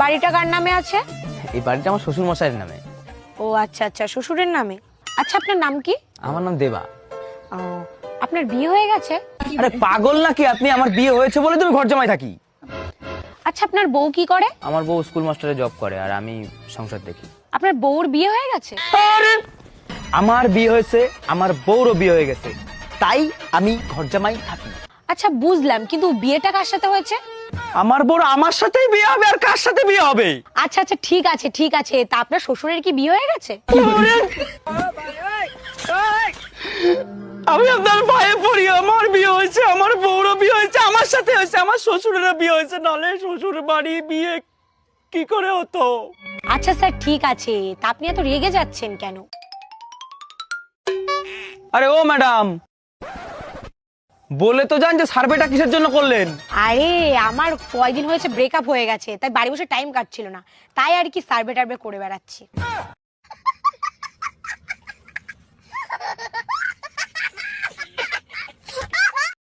বাড়িটা কার নামে আছে? এই বাড়িটা আমার শ্বশুর মশাইয়ের নামে। ও আচ্ছা আচ্ছা শ্বশুরের নামে? আচ্ছা আপনার নাম কি? আমার নাম দেবা। ও, আপনার বিয়ে হয়ে গেছে? আরে পাগল নাকি আপনি? আমার বিয়ে হয়েছে বলে তুমি ঘর জামাই থাকি। আচ্ছা আপনার বউ কি করে? আমার বউ স্কুল মাস্টারে জব করে আর আমি সংসার দেখি। আপনার বউর বিয়ে হয়ে গেছে? আরে আমার বিয়ে হয়েছে আমার বউরও বিয়ে হয়ে গেছে। তাই আমি ঘর জামাই থাকি। আচ্ছা বুঝলাম কিন্তু বিয়েটা কার সাথে হয়েছে? আমার বউর আমার সাথেই বিয়ে হবে আর কার সাথে বিয়ে হবে? আচ্ছা আচ্ছা ঠিক আছে ঠিক আছে। তা আপনার শ্বশুরের কি বিয়ে হয়ে গেছে? আমি আপনার ভাইয়ে পড়ি আমার বিয়ে হয়েছে আমার বউরও বিয়ে হয়েছে আমার সাথে হয়েছে আমার শ্বশুরেরও বিয়ে হয়েছে নালে শ্বশুর বাড়ি বিয়ে কি করে হতো? আচ্ছা স্যার ঠিক আছে। তা আপনি এত রেগে যাচ্ছেন কেন? আরে ও ম্যাডাম! বলে তো জান যে সার্ভেটা কিসের জন্য করলেন? আরে, আমার কয়দিন হয়েছে ব্রেকআপ হয়ে গেছে, তাই বাড়ি বসে টাইম কাটছিল না। তাই আর কি সার্ভে টার্ভে করে বেড়াচ্ছি।